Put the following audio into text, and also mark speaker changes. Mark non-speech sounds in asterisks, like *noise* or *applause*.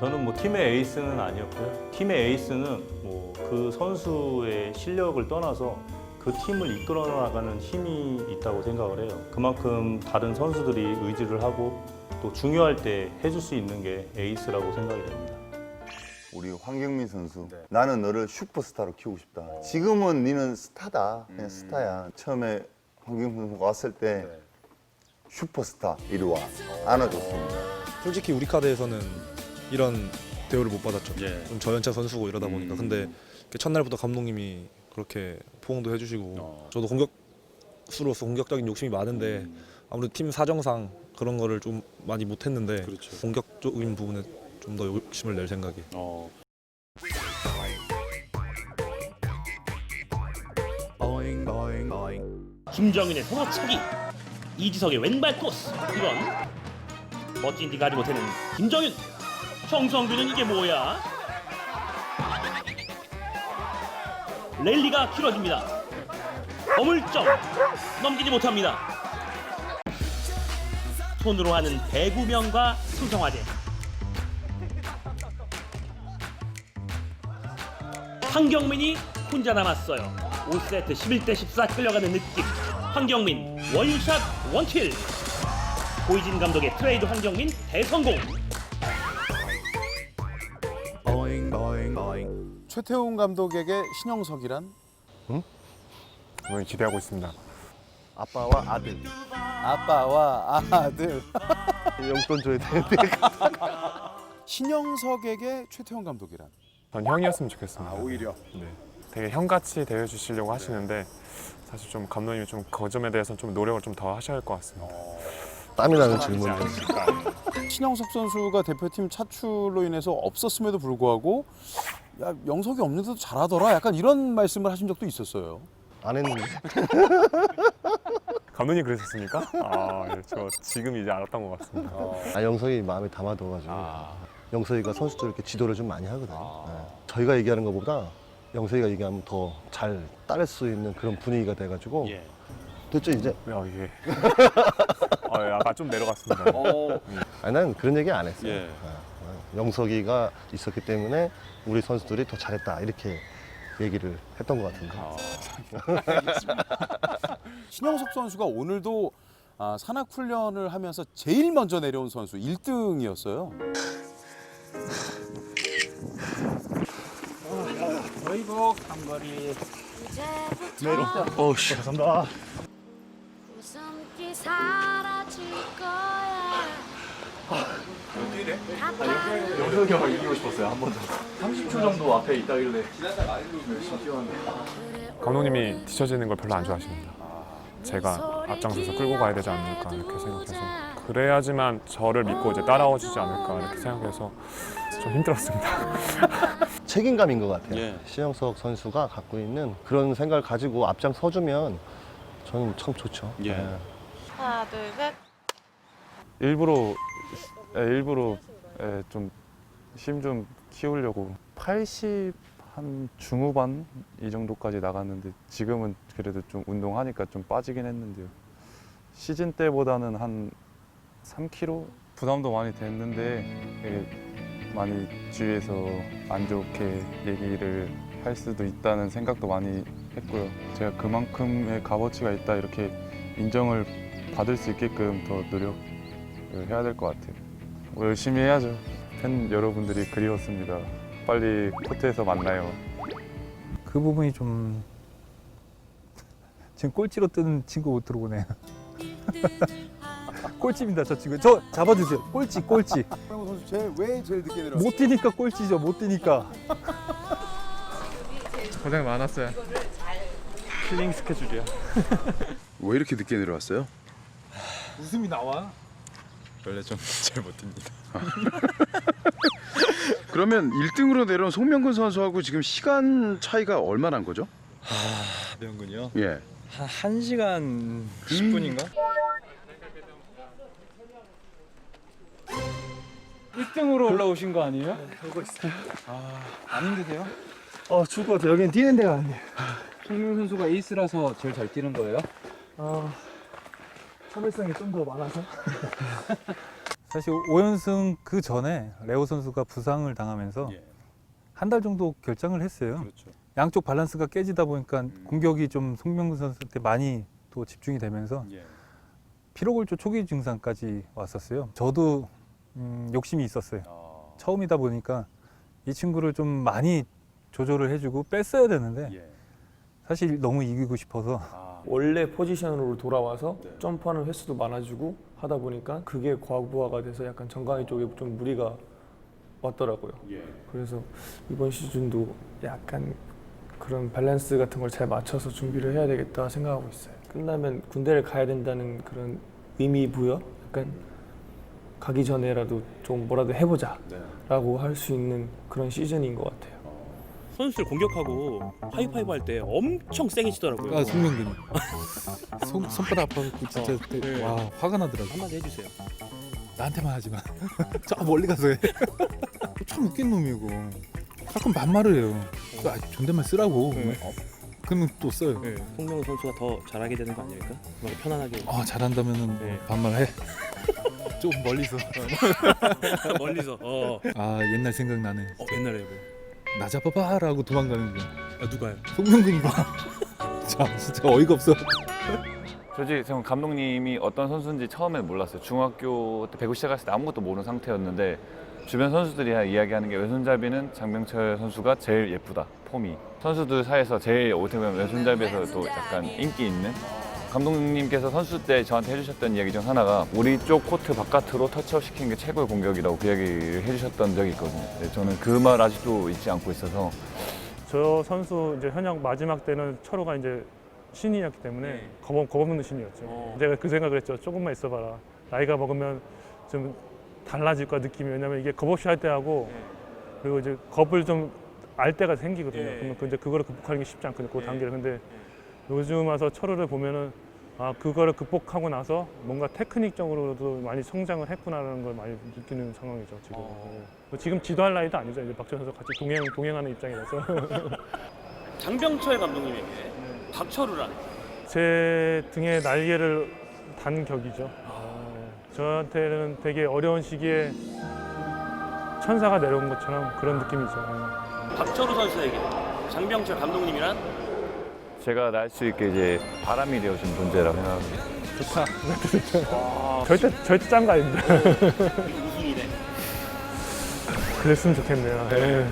Speaker 1: 저는 뭐 팀의 에이스는 아니었고요. 팀의 에이스는 뭐 그 선수의 실력을 떠나서 그 팀을 이끌어 나가는 힘이 있다고 생각을 해요. 그만큼 다른 선수들이 의지를 하고 또 중요할 때 해줄 수 있는 게 에이스라고 생각이 됩니다.
Speaker 2: 우리 황경민 선수.
Speaker 1: 네.
Speaker 2: 나는 너를 슈퍼스타로 키우고 싶다. 지금은 니는 스타다. 그냥 스타야. 처음에 황경민 선수가 왔을 때 슈퍼스타 이리 와. 안아줬습니다.
Speaker 3: 솔직히 우리 카드에서는 이런 대우를 못 받았죠.
Speaker 1: 예.
Speaker 3: 좀 저연차 선수고 이러다 보니까. 근데 첫날부터 감독님이 그렇게 포옹도 해주시고 저도 공격수로서 공격적인 욕심이 많은데 아무래도 팀 사정상 그런 거를 좀 많이 못했는데 공격적인 부분에 좀 더 욕심을 낼 생각이.
Speaker 4: 김정윤의 도로차기. 이지석의 왼발 코스. 이번 멋진 디 가지 못하는 김정윤 정성균은 이게 뭐야? 랠리가 길어집니다. 어물점 넘기지 못합니다. 손으로 하는 대구명과 수성화제 황경민이 혼자 남았어요. 5세트 11대 14 끌려가는 느낌. 황경민 원샷 원킬. 고이진 감독의 트레이드 황경민 대성공
Speaker 5: 최태웅 감독에게 신영석이란?
Speaker 6: 오늘 기대하고 있습니다.
Speaker 2: 아빠와 아들.
Speaker 5: 아빠와 아들. *laughs*
Speaker 2: 용돈 줘야 되는데.
Speaker 5: 신영석에게 최태웅 감독이란?
Speaker 6: 전 형이었으면 좋겠습니다.
Speaker 5: 오히려?
Speaker 6: 네. 되게 형같이 대해 주시려고 하시는데 사실 좀 감독님이 좀그 점에 대해서 좀 노력을 좀 더 하셔야 할 것 같습니다.
Speaker 2: 땀이 나는 질문이야
Speaker 5: 신영석 선수가 대표팀 차출로 인해서 없었음에도 불구하고 야 영석이 없는데도 잘하더라 약간 이런 말씀을 하신 적도 있었어요.
Speaker 2: 안 했는데 *laughs*
Speaker 6: 감독님 그러셨습니까? 아, 예, 저 지금 이제 알았던 것 같습니다.
Speaker 7: 아, 영석이 마음에 담아둬가지고 영석이가 선수들 이렇게 지도를 좀 많이 하거든요. 네. 저희가 얘기하는 것보다 영석이가 얘기하면 더 잘 따를 수 있는 그런 분위기가 돼가지고 됐죠 이제.
Speaker 6: 야, 아, 예, *laughs* 좀 내려갔습니다.
Speaker 7: 아니 난 그런 얘기 안 했어요. 아, 영석이가 있었기 때문에 우리 선수들이 더 잘했다 이렇게 얘기를 했던 것 같은데. *laughs*
Speaker 5: 신영석 선수가 오늘도 아, 산악 훈련을 하면서 제일 먼저 내려온 선수 1등이었어요.
Speaker 8: 어우씨 감사합니다 사라질 거야
Speaker 1: 영석이 형 이기고 싶었어요 한 번 더. 30초 정도 앞에 있다길래
Speaker 6: 감독님이 뒤처지는 걸 별로 안 좋아하십니다. 제가 앞장서서 끌고 가야 되지 않을까 이렇게 생각해서 그래야지만 저를 믿고 이제 따라와 주지 않을까 이렇게 생각해서 좀 힘들었습니다. *laughs*
Speaker 7: 책임감인 것 같아요. 신영석 선수가 갖고 있는 그런 생각을 가지고 앞장 서주면 저는 참 좋죠. 네.
Speaker 8: 하나 둘 셋
Speaker 6: 일부러 예, 일부러 예, 좀힘 좀 키우려고 80 한 중후반 이 정도까지 나갔는데 지금은 그래도 좀 운동하니까 좀 빠지긴 했는데요. 시즌 때보다는 한 3kg 부담도 많이 됐는데 되게 많이 주위에서 안 좋게 얘기를 할 수도 있다는 생각도 많이 했고요. 제가 그만큼의 값어치가 있다 이렇게 인정을 받을 수 있게끔 더 노력을 해야 될 것 같아요. 뭐 열심히 해야죠. 팬 여러분들이 그리웠습니다. 빨리 코트에서 만나요.
Speaker 9: 그 부분이 좀 *laughs* 지금 꼴찌로 뜨는 친구 못 들어오네요. *laughs* 꼴찌입니다 저 친구. 저 잡아주세요. 꼴찌 꼴찌.
Speaker 5: 선수 제일 왜 제일 늦게 내려왔어요?
Speaker 9: 못 뛰니까 꼴찌죠. 못 뛰니까.
Speaker 6: 고생 많았어요. 킬링 스케줄이야.
Speaker 10: 왜 이렇게 늦게 내려왔어요?
Speaker 9: 웃음이 나와.
Speaker 6: 원래 좀 *laughs* 잘못 뜁니다. *laughs*
Speaker 10: 그러면 1등으로 내려온 송명근 선수하고 지금 시간 차이가 얼마나 난 거죠?
Speaker 3: 명근이요?
Speaker 10: 예.
Speaker 3: 한 1시간 10분인가?
Speaker 9: 1등으로 올라오신 거 아니에요? 하고 있어요. 아, 안 힘드세요? 어, 죽을 것 같아요. 여기는 뛰는 데가 아니에요. 송명 선수가 에이스라서 제일 잘 뛰는 거예요? 아, 참을성이 좀 더 많아서. *laughs*
Speaker 11: 사실 5연승 그 전에 레오 선수가 부상을 당하면서 한달 정도 결장을 했어요. 양쪽 밸런스가 깨지다 보니까 공격이 좀 송명근 선수한테 많이 또 집중이 되면서 피로골조 초기 증상까지 왔었어요. 저도 음, 욕심이 있었어요. 처음이다 보니까 이 친구를 좀 많이 조절을 해주고 뺐어야 되는데 사실 너무 이기고 싶어서
Speaker 12: 원래 포지션으로 돌아와서 점프하는 횟수도 많아지고 하다 보니까 그게 과부하가 돼서 약간 정강이 쪽에 좀 무리가 왔더라고요. 그래서 이번 시즌도 약간 그런 밸런스 같은 걸 잘 맞춰서 준비를 해야 되겠다 생각하고 있어요. 끝나면 군대를 가야 된다는 그런 의미 부여? 약간 가기 전에라도 좀 뭐라도 해보자라고 할 수 있는 그런 시즌인 것 같아요.
Speaker 4: 선수들 공격하고 하이파이브 할 때 엄청 세게 치더라고요.
Speaker 11: 아 송명근이 *laughs* 손, 손바닥 아파갖고 진짜
Speaker 4: 어,
Speaker 11: 그때
Speaker 4: 네.
Speaker 11: 와 화가 나더라고.
Speaker 4: 한마디 해주세요.
Speaker 11: 나한테만 하지 마. *laughs* 저 멀리 가서 해. *laughs* 참 웃긴 놈이고 가끔 반말을 해요. 아, 존댓말 쓰라고. 어, 그러면 또 써요.
Speaker 4: 송명훈 선수가 더 잘하게 되는 거 아닙니까? 막 편안하게.
Speaker 11: 아 잘한다면은
Speaker 4: 네.
Speaker 11: 반말해. 좀 멀리서.
Speaker 4: 멀리서. 어.
Speaker 11: 아 옛날 생각나네.
Speaker 4: 어 옛날에 뭐.
Speaker 11: 나 잡아봐 라고 도망가는 거.
Speaker 4: 아 누가요?
Speaker 11: 송명근이 봐. *laughs* 자 진짜 어이가 없어.
Speaker 13: 솔직히 저는 감독님이 어떤 선수인지 처음에는 몰랐어요. 중학교 때 배구 시작했을 때 아무것도 모르는 상태였는데 주변 선수들이 이야기하는 게 왼손잡이는 장병철 선수가 제일 예쁘다. 폼이 선수들 사이에서 제일 어떻게 보면 왼손잡이에서도 약간 인기 있는 감독님께서 선수 때 저한테 해주셨던 이야기 중 하나가 우리 쪽 코트 바깥으로 터치업 시키는 게 최고의 공격이라고 그 이야기를 해주셨던 적이 있거든요. 네, 저는 그 말 아직도 잊지 않고 있어서
Speaker 1: 저 선수 이제 현역 마지막 때는 철호가 이제 신인이었기 때문에 겁, 겁 없는 신이었죠. 제가 그 생각을 했죠. 조금만 있어봐라. 나이가 먹으면 좀 달라질 거야 느낌이. 왜냐면 이게 겁 없이 할 때하고 그리고 이제 겁을 좀 알 때가 생기거든요. 그러면 그 이제 그거를 극복하는 게 쉽지 않거든요. 그 단계를. 근데 요즘 와서 철호를 보면은 아 그거를 극복하고 나서 뭔가 테크닉적으로도 많이 성장을 했구나라는 걸 많이 느끼는 상황이죠 지금. 네. 지금 지도할 나이도 아니죠. 이제 박준 선수 같이 동행 동행하는 입장이라서. *laughs*
Speaker 4: 장병철 감독님에게 박철우란
Speaker 1: 제 등에 날개를 단 격이죠. 저한테는 되게 어려운 시기에 천사가 내려온 것처럼 그런 느낌이죠.
Speaker 4: 박철우 선수에게 장병철 감독님이란
Speaker 13: 제가 날 수 있게 이제 바람이 되어준 존재라고 생각합니다.
Speaker 1: 좋다. *laughs* 절대 절대 짠거 아닌데. 그랬으면 좋겠네요. 예.